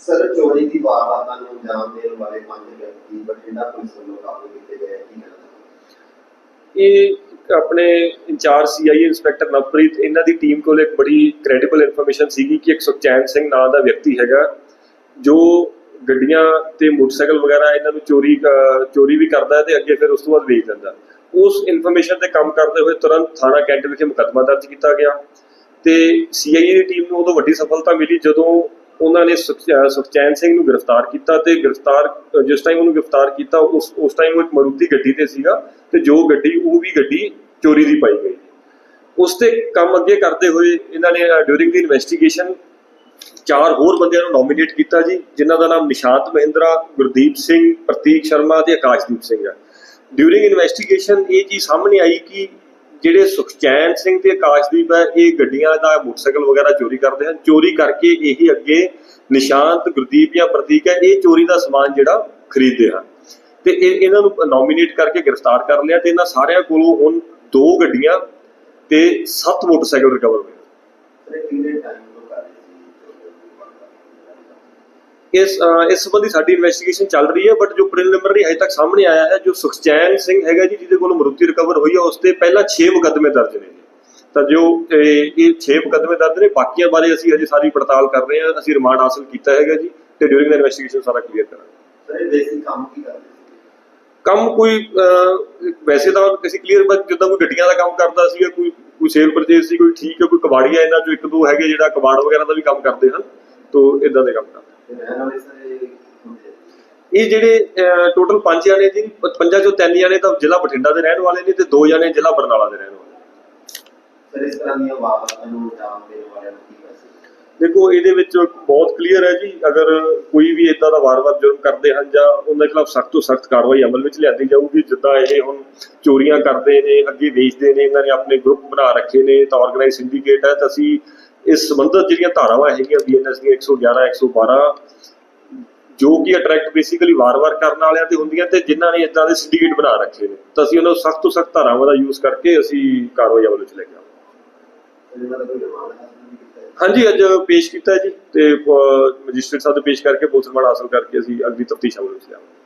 Sir, ਚੋਰੀ ਦੀ ਵਾਰਦਾਤਾਂ ਨੂੰ ਅੰਜਾਮ ਦੇਣ ਵਾਲੇ ਪੰਜ ਵਿਅਕਤੀ ਬਠਿੰਡਾ ਪੁਲਿਸ ਵੱਲੋਂ ਕਾਬੂ ਕੀਤੇ ਗਏ ਕੀ ਕਹਿਣਾ ਇਹ ਆਪਣੇ ਇੰਚਾਰਜ ਸੀਆਈਏ ਇੰਸਪੈਕਟਰ ਨਵਪ੍ਰੀਤ, ਇਹਨਾਂ ਦੀ ਟੀਮ ਕੋਲ ਇੱਕ ਬੜੀ ਕ੍ਰੈਡੀਬਲ ਇਨਫੋਰਮੇਸ਼ਨ ਸੀਗੀ ਕਿ ਇੱਕ ਸੁਖਚੈਨ ਸਿੰਘ ਨਾਂ ਦਾ ਵਿਅਕਤੀ ਹੈਗਾ, ਜੋ ਗੱਡੀਆਂ ਤੇ ਮੋਟਰਸਾਈਕਲ ਵਗੈਰਾ ਇਹਨਾਂ ਨੂੰ ਚੋਰੀ ਚੋਰੀ ਵੀ ਕਰਦਾ ਹੈ ਤੇ ਅੱਗੇ ਫਿਰ ਉਸ ਤੋਂ ਬਾਅਦ ਵੇਚ ਦਿੰਦਾ। ਉਸ ਇਨਫੋਰਮੇਸ਼ਨ ਤੇ ਕੰਮ ਕਰਦੇ ਹੋਏ ਤੁਰੰਤ ਥਾਣਾ ਕੈਂਟ ਵਿਖੇ ਮੁਕੱਦਮਾ ਦਰਜ ਕੀਤਾ ਗਿਆ ਤੇ ਸੀਆਈਏ ਦੀ ਟੀਮ ਨੂੰ ਉਦੋਂ ਵੱਡੀ ਸਫਲਤਾ ਮਿਲੀ ਜਦੋਂ ਉਹਨਾਂ ਨੇ ਸੁਖਚੈਨ ਸਿੰਘ ਨੂੰ ਗ੍ਰਿਫਤਾਰ ਕੀਤਾ ਤੇ ਗ੍ਰਿਫਤਾਰ ਜਿਸ ਟਾਈਮ ਉਹਨੂੰ ਗ੍ਰਿਫਤਾਰ ਕੀਤਾ, ਉਸ ਉਸ ਟਾਈਮ ਉਹ ਇੱਕ ਮਰੂਤੀ ਗੱਡੀ ਤੇ ਸੀਗਾ ਤੇ ਜੋ ਗੱਡੀ, ਉਹ ਵੀ ਗੱਡੀ ਚੋਰੀ ਦੀ ਪਾਈ ਗਈ। ਉਸ ਤੇ ਕੰਮ ਅੱਗੇ ਕਰਦੇ ਹੋਏ ਇਹਨਾਂ ਨੇ ਡਿਊਰਿੰਗ ਦੀ ਇਨਵੈਸਟੀਗੇਸ਼ਨ ਚਾਰ ਹੋਰ ਬੰਦਿਆਂ ਨੂੰ ਨੋਮੀਨੇਟ ਕੀਤਾ ਜੀ, ਜਿਨ੍ਹਾਂ ਦਾ ਨਾਮ ਨਿਸ਼ਾਂਤ ਮਹਿੰਦਰਾ, ਗੁਰਦੀਪ ਸਿੰਘ, ਪ੍ਰਤੀਕ ਸ਼ਰਮਾ ਤੇ ਆਕਾਸ਼ਦੀਪ ਸਿੰਘ ਹੈ ਡਿਊਰਿੰਗ ਇਨਵੈਸਟੀਗੇਸ਼ਨ ਇਹ ਚੀਜ਼ ਸਾਹਮਣੇ ਆਈ ਕਿ ਜਿਹੜੇ ਸੁਖਚੈਨ ਸਿੰਘ ਤੇ ਆਕਾਸ਼ਦੀਪ ਹੈ, ਇਹ ਗੱਡੀਆਂ ਦਾ ਮੋਟਰਸਾਈਕਲ ਵਗੈਰਾ ਚੋਰੀ ਕਰਦੇ ਹਨ। ਚੋਰੀ ਕਰਕੇ ਇਹ ਅੱਗੇ ਨਿਸ਼ਾਂਤ ਗੁਰਦੀਪ ਜਾਂ ਪ੍ਰਤੀਕ ਹੈ, ਇਹ ਚੋਰੀ ਦਾ ਸਮਾਨ ਜਿਹੜਾ ਖਰੀਦਦੇ ਹਨ। ਤੇ ਇਹਨਾਂ ਨੂੰ ਨੋਮੀਨੇਟ ਕਰਕੇ ਗ੍ਰਿਫਤਾਰ ਕਰ ਲਿਆ ਤੇ ਇਹਨਾਂ ਸਾਰਿਆਂ ਕੋਲੋਂ ਹੁਣ ਦੋ ਗੱਡੀਆਂ ਤੇ ਸੱਤ ਮੋਟਰਸਾਈਕਲ ਰਿਕਵਰ ਹੋਏ ਸਰ ਇਹ ਕਿੰਨੇ ਟਾਈਮ ਤੋਂ ਕਰ ਰਹੇ ਇਸ ਇਸ ਸੰਬੰਧੀ ਸਾਡੀ ਇਨਵੈਸਟੀਗੇਸ਼ਨ ਚੱਲ ਰਹੀ ਹੈ ਬਟ ਜੋ ਪ੍ਰੀਲਿਮਿਨਰੀ ਹਜੇ ਤੱਕ ਸਾਹਮਣੇ ਆਇਆ ਹੈ ਜੋ ਸੁਖਚੈਨ ਸਿੰਘ ਹੈਗਾ ਜੀ ਜਿਹਦੇ ਕੋਲ ਮਰੂਤੀ ਰਿਕਵਰ ਹੋਈ ਹੈ ਉਸ ਤੇ ਪਹਿਲਾਂ 6 ਮੁਕੱਦਮੇ ਦਰਜ ਨੇ ਤਾਂ ਜੋ ਇਹ ਇਹ 6 ਮੁਕੱਦਮੇ ਦਰਜ ਨੇ ਬਾਕੀਆਂ ਬਾਰੇ ਅਸੀਂ ਹਜੇ ਸਾਰੀ ਪੜਤਾਲ ਕਰ ਰਹੇ ਹਾਂ ਅਸੀਂ ਰਿਮਾਂਡ ਹਾਸਲ ਕੀਤਾ ਹੈਗਾ ਜੀ ਤੇ ਡਿਊਰਿੰਗ ਦਾ ਇਨਵੈਸਟੀਗੇਸ਼ਨ ਸਾਰਾ ਕਲੀਅਰ ਕਰਾਂਗੇ। ਸਰ ਇਹ ਦੇਸੀ ਕੰਮ ਕੀ ਕਰਦੇ ਸੀ? ਕੰਮ ਕੋਈ ਵੈਸੇ ਤਾਂ ਕਿਸੇ ਕਲੀਅਰ ਬਸ ਜਿੱਦਾਂ ਕੋਈ ਗੱਡੀਆਂ ਦਾ ਕੰਮ ਕਰਦਾ ਸੀਗਾ ਕੋਈ ਕੋਈ ਸੇਲ ਪਰਚੇਸ ਸੀ ਕੋਈ ਠੀਕ ਹੈ ਕੋਈ ਕਬਾੜੀਆ ਇਹਨਾਂ ਚੋਂ ਇੱਕ ਦੋ ਹੈਗੇ ਜਿਹੜਾ ਕਬਾੜ ਵਗੈਰਾ ਦਾ ਵੀ ਕੰਮ ਕਰਦੇ ਹਨ ਤੋਂ ਇਦਾਂ ਦੇ ਕੰਮ ਕਰਦੇ। ਰਹਿਣ ਵਾਲੇ ਸਰ ਇਹ ਹੁੰਦੇ ਆ। ਇਹ ਜਿਹੜੇ ਟੋਟਲ ਪੰਜ ਜਾਣੇ ਜੀ ਪੰਜਾਂ ਚੋਂ ਤਿੰਨ ਜਾਣੇ ਤਾਂ ਜ਼ਿਲ੍ਹਾ ਬਠਿੰਡਾ ਦੇ ਰਹਿਣ ਵਾਲੇ ਨੇ ਤੇ ਦੋ ਜਾਣੇ ਜ਼ਿਲ੍ਹਾ ਬਰਨਾਲਾ ਦੇ ਰਹਿਣ ਵਾਲੇ ਸਰ ਇਸ ਤਰ੍ਹਾਂ ਦੀਆਂ ਵਾਰਦਾਤਾਂ ਨੂੰ ਅੰਜਾਮ ਦੇਣ ਵਾਲਿਆਂ ਨੂੰ ਕੀ ਦੇਖੋ ਇਹਦੇ ਵਿੱਚ ਬਹੁਤ ਕਲੀਅਰ ਹੈ ਜੀ ਅਗਰ ਕੋਈ ਵੀ ਇਦਾਂ ਦਾ ਵਾਰ-ਵਾਰ ਜੁਰਮ ਕਰਦੇ ਹਨ ਜਾਂ ਉਹਨਾਂ ਦੇ ਖਿਲਾਫ ਸਖਤ ਤੋਂ ਸਖਤ ਕਾਰਵਾਈ ਅਮਲ ਵਿੱਚ ਲਿਆਂਦੀ ਜਾਊਗੀ ਜਿੱਦਾਂ ਇਹ ਹੁਣ ਚੋਰੀਆਂ ਕਰਦੇ ਨੇ ਅੱਗੇ ਵੇਚਦੇ ਨੇ ਇਹਨਾਂ ਨੇ ਆਪਣੇ ਗਰੁੱਪ ਬਣਾ ਰੱਖੇ ਨੇ ਤਾਂ ਆਰਗੇਨਾਈਜ਼ ਸਿੰਡੀਕੇਟ ਹੈ ਤਾਂ ਅਸੀਂ ਇਸ ਸੰਬੰਧਤ ਜਿਹੜੀਆਂ ਧਾਰਾਵਾਂ ਹੈਗੀਆਂ ਬੀਐਨਐਸ ਦੀਆਂ 111 112 ਜੋ ਕਿ ਅਟਰੈਕਟ ਬੇਸਿਕਲੀ ਵਾਰ-ਵਾਰ ਕਰਨ ਵਾਲਿਆਂ ਤੇ ਹੁੰਦੀਆਂ ਤੇ ਜਿਨ੍ਹਾਂ ਨੇ ਇਦਾਂ ਦੇ ਸਿੰਡੀਕੇਟ ਬਣਾ ਰੱਖੇ ਨੇ। ਤਾਂ ਅਸੀਂ ਉਹਨਾਂ ਨੂੰ ਸਖਤ ਤੋਂ ਸਖਤ ਧਾਰਾਵਾਂ ਦਾ ਯੂਜ਼ ਕਰਕੇ ਅਸੀਂ ਕਾਰਵਾਈ ਅਮਲ ਵਿੱਚ ਲੈ ਕੇ ਹਾਂਜੀ, ਅੱਜ ਪੇਸ਼ ਕੀਤਾ ਜੀ ਤੇ ਮੈਜਿਸਟ੍ਰੇਟ ਸਾਹਿਬ ਦੇ ਪੇਸ਼ ਕਰਕੇ ਪੁਲਿਸ ਰਿਮਾਂਡ ਹਾਸਲ ਕਰਕੇ ਅਸੀਂ ਅਗਲੀ ਤਫਤੀਸ਼ ਅਮਲ ਵਿੱਚ ਲਿਆਵਾਂਗੇ।